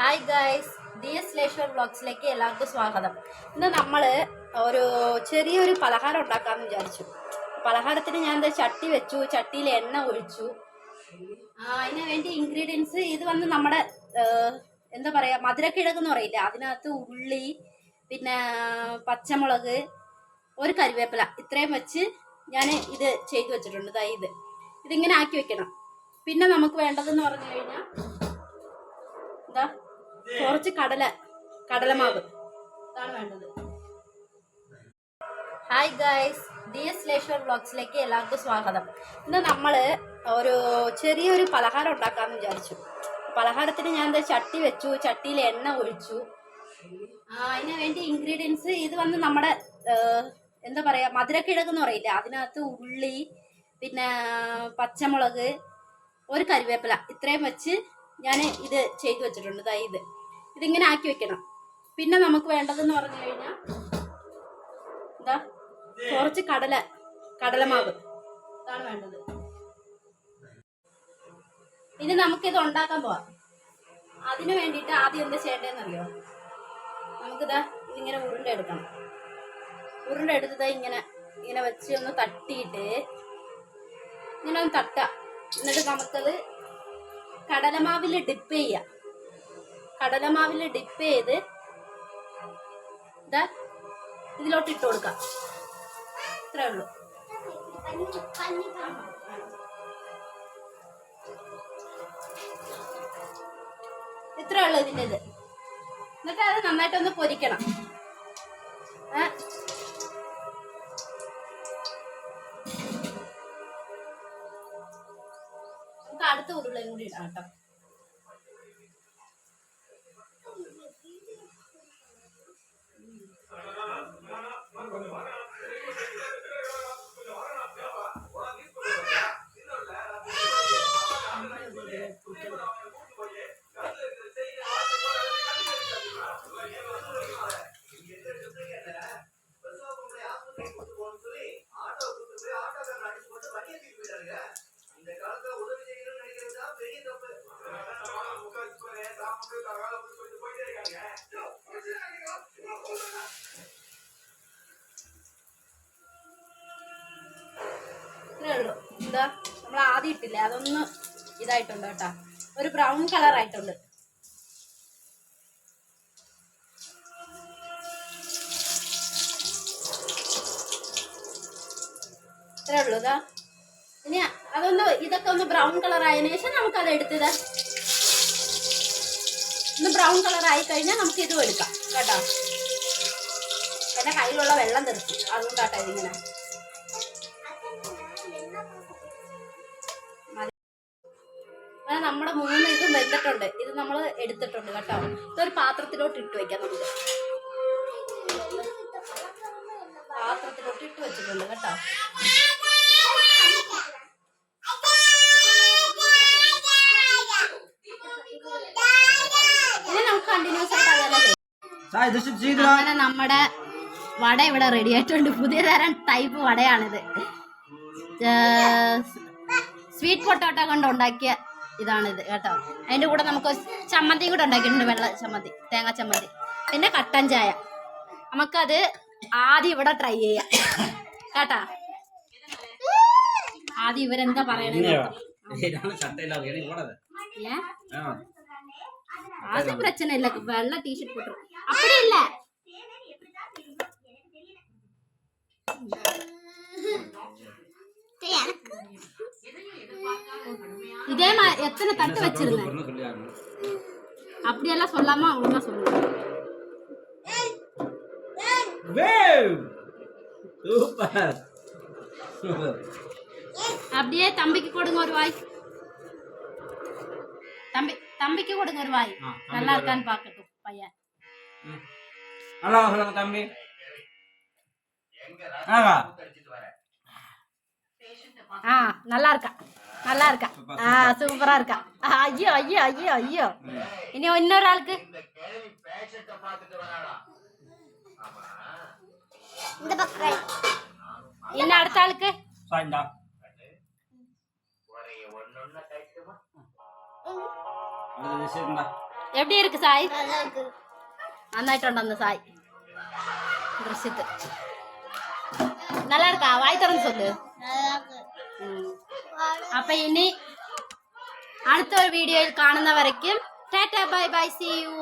Hi guys D S ലേശ്വർ വ്ളോഗ്സിലേക്ക് എല്ലാവർക്കും സ്വാഗതം. ഇന്ന് നമ്മൾ ഒരു ചെറിയൊരു പലഹാരം ഉണ്ടാക്കാമെന്ന് വിചാരിച്ചു. പലഹാരത്തിന് ഞാൻ എന്താ ചട്ടി വെച്ചു ചട്ടിയിൽ എണ്ണ ഒഴിച്ചു. അതിന് വേണ്ടി ഇൻഗ്രീഡിയൻസ് ഇത് വന്ന് നമ്മുടെ എന്താ പറയുക മധുരക്കിഴക്ക് എന്ന് പറയില്ല അതിനകത്ത് ഉള്ളി പിന്നെ പച്ചമുളക് ഒരു കറിവേപ്പില. ഇത്രയും വെച്ച് ഞാൻ ഇത് ചെയ്തു വെച്ചിട്ടുണ്ട് ദാ ഇത്. ഇതിങ്ങനെ ആക്കി വെക്കണം. പിന്നെ നമുക്ക് വേണ്ടതെന്ന് പറഞ്ഞു കഴിഞ്ഞാൽ എന്താ കുറച്ച് കടല കടലമാവ്. ഹായ് ഗൈസ് ഡി എസ് ലേശ്വർ വ്ളോഗ്സിലേക്ക് എല്ലാവർക്കും സ്വാഗതം. ഇന്ന് നമ്മൾ ഒരു ചെറിയൊരു പലഹാരം ഉണ്ടാക്കാമെന്ന് വിചാരിച്ചു. പലഹാരത്തിന് ഞാൻ എന്താ ചട്ടി വെച്ചു ചട്ടിയിൽ എണ്ണ ഒഴിച്ചു. അതിന് വേണ്ടി ഇൻഗ്രീഡിയൻസ് ഇത് വന്ന് നമ്മുടെ എന്താ പറയുക മധുരക്കിഴക്ക് എന്ന് പറയില്ല അതിനകത്ത് ഉള്ളി പിന്നെ പച്ചമുളക് ഒരു കരുവേപ്പില ഇത്രയും വെച്ച് ഞാൻ ഇത് ചെയ്തു വെച്ചിട്ടുണ്ട്. ദാ ഇത്. ഇതിങ്ങനെ ആക്കി വെക്കണം. പിന്നെ നമുക്ക് വേണ്ടതെന്ന് പറഞ്ഞു കഴിഞ്ഞാൽ എന്താ കുറച്ച് കടല കടലമാവ്. ഇതാണ് വേണ്ടത്. ഇനി നമുക്കിത് ഉണ്ടാക്കാൻ പോവാം. അതിനു വേണ്ടിയിട്ട് ആദ്യം എന്താ ചെയ്യേണ്ടതെന്നറിയോ? നമുക്കിതാ ഇതിങ്ങനെ ഉരുണ്ട എടുക്കണം. ഉരുണ്ട എടുത്തത് ഇങ്ങനെ ഇങ്ങനെ വെച്ച് ഒന്ന് തട്ടിയിട്ട് ഇങ്ങനെ ഒന്ന് തട്ടുക. എന്നിട്ട് നമുക്കത് കടലമാവിൽ ഡിപ്പ് ചെയ്യുക കടലമാവിൽ ഡിപ്പ് ചെയ്ത് ഇതാ ഇതിലോട്ട് ഇട്ട് കൊടുക്കാം. ഇത്രേ ഉള്ളൂ. ഇത്രേ ഉള്ളൂ ഇതിന്റെ ഇത് എന്നിട്ട് അത് നന്നായിട്ടൊന്ന് പൊരിക്കണം. ഏ? കൂടി ഇടാം കേട്ടോ. ഉള്ളൂ. എന്താ? നമ്മൾ ആദ്യം ഇട്ടില്ലേ? അതൊന്ന് ഇതായിട്ടുണ്ട് കേട്ടാ. ഒരു ബ്രൗൺ കളർ ആയിട്ടുണ്ട്. ഇത്രേ ഉള്ളൂ ഇതാ. ഇനി അതൊന്ന് ഇതൊക്കെ ഒന്ന് ബ്രൗൺ കളർ ആയതിനു ശേഷം നമുക്ക് അത് എടുത്തത് ഒന്ന് ബ്രൗൺ കളർ ആയി കഴിഞ്ഞാൽ നമുക്ക് ഇതും എടുക്കാം. കേട്ടോ? എന്റെ കയ്യിലുള്ള വെള്ളം തെറിച്ചു അതുകൊണ്ടാട്ടോ ഇതിങ്ങനെ. മതി. അങ്ങനെ നമ്മുടെ മൂന്ന് ഇതും വെന്തിട്ടുണ്ട്. ഇത് നമ്മൾ എടുത്തിട്ടുണ്ട് കേട്ടോ. ഇതൊരു പാത്രത്തിലോട്ട് ഇട്ട് വെക്കാം നമുക്ക്. പാത്രത്തിലോട്ട് ഇട്ട് വെച്ചിട്ടുണ്ട് കേട്ടോ ഇനി നമുക്ക് കണ്ടിന്യൂസ് ആയിട്ട് അങ്ങനെ ചെയ്യാം സായ് ദൃശ്യം ചെയ്തു അങ്ങനെ നമ്മുടെ വട ഇവിടെ റെഡി ആയിട്ടുണ്ട്. പുതിയ തരം ടൈപ്പ് വടയാണിത്. സ്വീറ്റ് പൊട്ടോട്ട കൊണ്ട് ഉണ്ടാക്കിയ ഇതാണിത് കേട്ടോ. അതിന്റെ കൂടെ നമുക്ക് ചമ്മന്തിയും കൂടെ ഉണ്ടാക്കിയിട്ടുണ്ട് വെള്ള ചമ്മന്തി തേങ്ങ ചമ്മന്തി. പിന്നെ കട്ടൻ ചായ. നമുക്കത് ആദ്യം ഇവിടെ ട്രൈ ചെയ്യാം. കേട്ടാ? ആദ്യം ഇവരെന്താ പറയണേ அது பிரச்சனை இல்ல. வெள்ள டிஷர்ட் போட்டு அப்படி இல்ல. இதே மாதிரி எத்தனை தட்டு வச்சிருந்தேன். அப்படியெல்லாம் சொல்லாம ஒழுங்கா சொல்லுங்க வேவ்! சூப்பர். சூப்பர். அப்படியே தம்பிக்கு கொடுங்க ஒரு வாய். தம்பி தம்பிக்கு கொடுங்க ஒரு வாய். நல்லா இருக்கான்னு பாக்கட்டும் பையன். நல்லா சொல்லுங்க தம்பி. ஆ நல்லா இருக்கா? நல்லா இருக்கா? ஆ சூப்பரா. இருக்கா? ஐயோ ஐயோ ஐயோ ஐயோ. இனி இன்னொரு ஆளுக்கு. இந்த பக்கம். இன்னும் அடுத்த ஆளுக்கு. എവിടെ இருக்கு சாய் நல்லாயிட்டு സായി. ദൃശ്യത്ത്. நல்லா இருக்கா வாய் திறந்து சொல்லு അപ്പൊ ഇനി അടുത്ത വീഡിയോയിൽ കാണുന്നവരയ്ക്കും ടാറ്റ ബൈ ബൈ സി യു.